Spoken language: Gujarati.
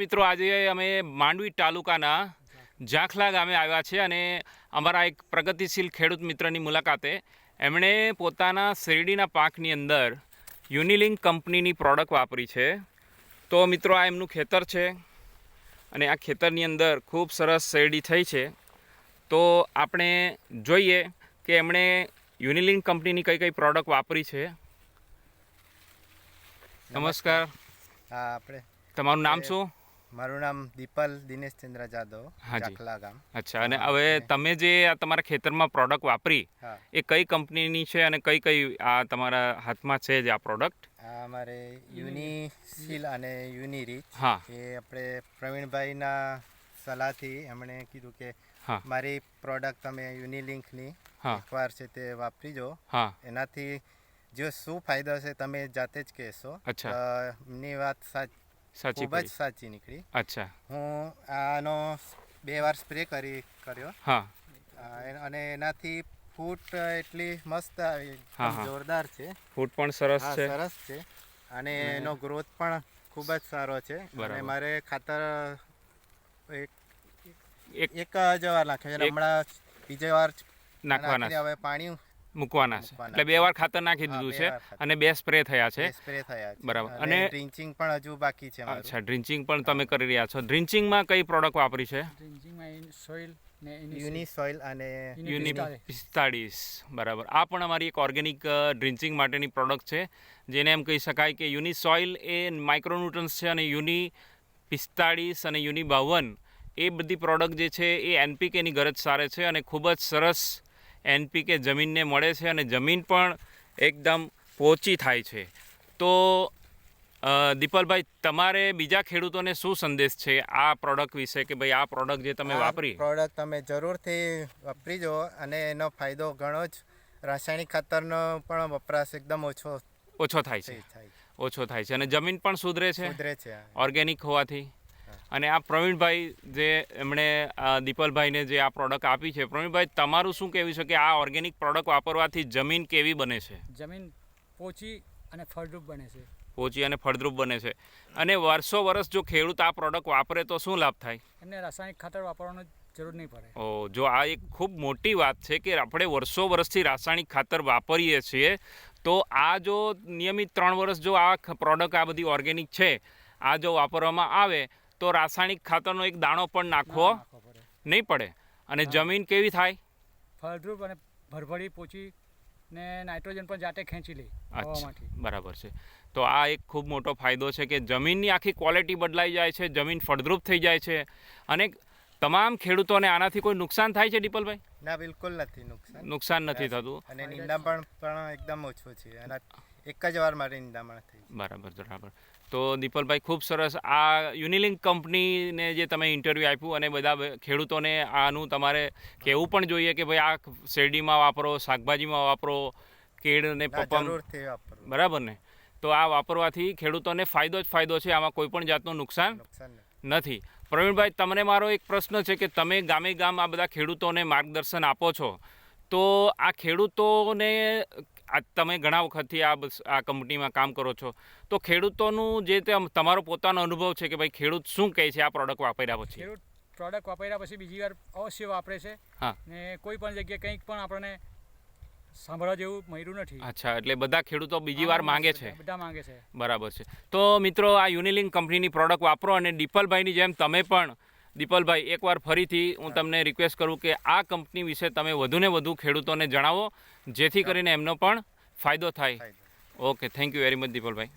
મિત્રો આજે અમે માંડવી તાલુકાના ઝાંખલા ગામે આવ્યા છે અને અમારા એક પ્રગતિશીલ ખેડૂત મિત્રની મુલાકાતે એમણે પોતાના શેરડીના પાકની અંદર યુનિલિંક કંપનીની પ્રોડક્ટ વાપરી છે. તો મિત્રો આ એમનું ખેતર છે અને આ ખેતરની અંદર ખૂબ સરસ શેરડી થઈ છે. તો આપણે જોઈએ કે એમણે યુનિલિંક કંપનીની કઈ કઈ પ્રોડક્ટ વાપરી છે. નમસ્કાર. હા આપણે તમારું નામ શું? મારું નામ દીપલ દિનેશચંદ્ર જાદવ. ચાકલા ગામ. અચ્છા અને હવે તમે જે આ તમારા ખેતરમાં પ્રોડક્ટ વાપરી એ કઈ કંપનીની છે અને કઈ કઈ આ તમારા હાથમાં છે જે આ પ્રોડક્ટ અમારે યુનિસીલ અને યુનિરીચ હા. એ આપણે પ્રવીણભાઈના સલાહથી એમણે કીધું કે મારી પ્રોડક્ટ તમે યુનિલિંકની એકવાર છે તે વાપરીજો. હા. એનાથી જો શું ફાયદો છે તમે જાતે જ કહેશો. અચ્છા. એમની વાત સાચ સાચી ખૂબ જ સાચી નીકળી. અચ્છા. હું આનો બે વાર સ્પ્રે કરી કર્યો. હા. અને એનાથી ફૂટ એટલી મસ્ત આવી. જોરદાર છે. ફૂડ પણ સરસ છે. સરસ છે. અને એનો ગ્રોથ પણ ખૂબ જ સારો છે. અને મારે ખાતર એક એક જ વાર નાખ્યો છે. હમણાં બીજી વાર નાખવાના હવે પાણી મૂકવાના છે. એટલે બે વાર ખાતર નાખી દીધું છે અને બે સ્પ્રે થયા છે. સ્પ્રે થયા છે. બરાબર. અને ડ્રિંચિંગ પણ હજુ બાકી છે અચ્છા ડ્રિંચિંગ પણ તમે કરી રહ્યા છો. ડ્રિંચિંગમાં કઈ પ્રોડક્ટ વાપરી છે? ડ્રિંચિંગમાં સોઇલ યુની સોઇલ અને યુની પિસ્તાળીસ. પિસ્તાળીસ. બરાબર. આ પણ અમારી એક ઓર્ગેનિક ડ્રિન્ચિંગ માટેની પ્રોડક્ટ છે. જેને એમ કહી શકાય કે યુનિ સોઇલ એ માઇક્રોન્યુટ્રન્સ છે અને યુનિ પિસ્તાળીસ અને યુનિ બાવન. એ બધી પ્રોડક્ટ જે છે એ એનપીકેની ગરજ સારે છે અને ખૂબ જ સરસ એનપીકે જમીનને મળે છે અને જમીન પણ એકદમ પોચી થાય છે. તો દીપલભાઈ તમારે બીજા ખેડૂતોને શું સંદેશ છે આ પ્રોડક્ટ વિશે? કે ભાઈ આ પ્રોડક્ટ જે તમે વાપરી? પ્રોડક્ટ તમે જરૂરથી વાપરીજો અને એનો ફાયદો ઘણો જ રાસાયણિક ખાતરનો પણ વપરાશ એકદમ ઓછો ઓછો થાય છે. ઓછો થાય છે. અને જમીન પણ સુધરે છે? સુધરે છે ઓર્ગેનિક હોવાથી? અને આ પ્રવીણભાઈ જે એમણે દીપલભાઈને જે આ પ્રોડક્ટ આપી છે પ્રવીણભાઈ તમારું શું કહેવું છે કે આ ઓર્ગેનિક પ્રોડક્ટ વાપરવાથી જમીન કેવી બને છે? જમીન પોચી અને ફળદ્રુપ બને છે. પોચી અને ફળદ્રુપ બને છે. અને વર્ષો વર્ષ જો ખેડૂત આ પ્રોડક્ટ વાપરે તો શું લાભ થાય? એમને રાસાયણિક ખાતર વાપરવાની જરૂર નહીં પડે. ઓ જો આ એક ખૂબ મોટી વાત છે કે આપણે વર્ષો વર્ષથી રાસાયણિક ખાતર વાપરીએ છીએ તો આ જો નિયમિત ત્રણ વર્ષ જો આ પ્રોડક્ટ આ બધી ઓર્ગેનિક છે આ જો વાપરવામાં આવે તો રાસાયણિક ખાતરનો એક દાણો પણ નાખવો નહીં પડે. અને જમીન કેવી થાય? ફળદ્રુપ અને ભરભરી પોચી ને નાઇટ્રોજન પણ જાતે ખેંચી લે હવામાંથી. બરાબર છે. તો આ એક ખૂબ મોટો ફાયદો છે કે જમીનની આખી ક્વોલિટી બદલાઈ જાય છે જમીન ફળદ્રુપ થઈ જાય છે. અને તમામ ખેડૂતોને આનાથી કોઈ નુકસાન થાય છે દીપલભાઈ ના બિલકુલ નથી નુકસાન. નુકસાન નથી થતું. અને નિંદામણ પણ એકદમ ઓછું છે. અને એક જ વાર મારી નિંદામણ થઈ બરાબર બરાબર. તો દીપલભાઈ ખૂબ સરસ. આ યુનિલિંક કંપનીને જે તમે ઇન્ટરવ્યૂ આપ્યું અને બધા ખેડૂતોને આનું તમારે કહેવું પણ જોઈએ કે ભાઈ આ શેરડીમાં વાપરો શાકભાજીમાં વાપરો કેળ ને ના, પપમ બરાબર ને? તો આ વાપરવાથી ખેડૂતોને ફાયદો જ ફાયદો છે આમાં કોઈ પણ જાતનું નુકસાન. નથી. પ્રવીણભાઈ તમને મારો એક પ્રશ્ન છે કે તમે ગામે ગામ આ બધા ખેડૂતોને માર્ગદર્શન આપો છો તો આ ખેડૂતોને આ તમે ઘણા વખતથી આ આ કંપનીમાં કામ કરો છો. તો ખેડૂતોનું જે તે તમારો પોતાનો અનુભવ છે કે ભાઈ ખેડૂત શું કહે છે આ પ્રોડક્ટ વાપર્યા પછી? ખેડૂત પ્રોડક્ટ વાપર્યા પછી બીજી વાર અવશ્ય વાપરે છે. હા. ને કોઈ પણ જગ્યાએ કંઈક પણ આપણને સાંભળવા જેવું મળ્યું નથી. અચ્છા એટલે બધા ખેડૂતો બીજી વાર માંગે છે. બધા માંગે છે. બરાબર છે. તો મિત્રો આ યુનિલિંક કંપનીની પ્રોડક્ટ વાપરો અને દીપલભાઈની જેમ તમે પણ દીપલભાઈ એકવાર ફરીથી હું તમને રિક્વેસ્ટ કરું કે આ કંપની વિશે તમે વધુને વધુ ખેડૂતોને જણાવો જેથી કરીને એમનો પણ ફાયદો થાય. Okay thank you very much દીપલભાઈ.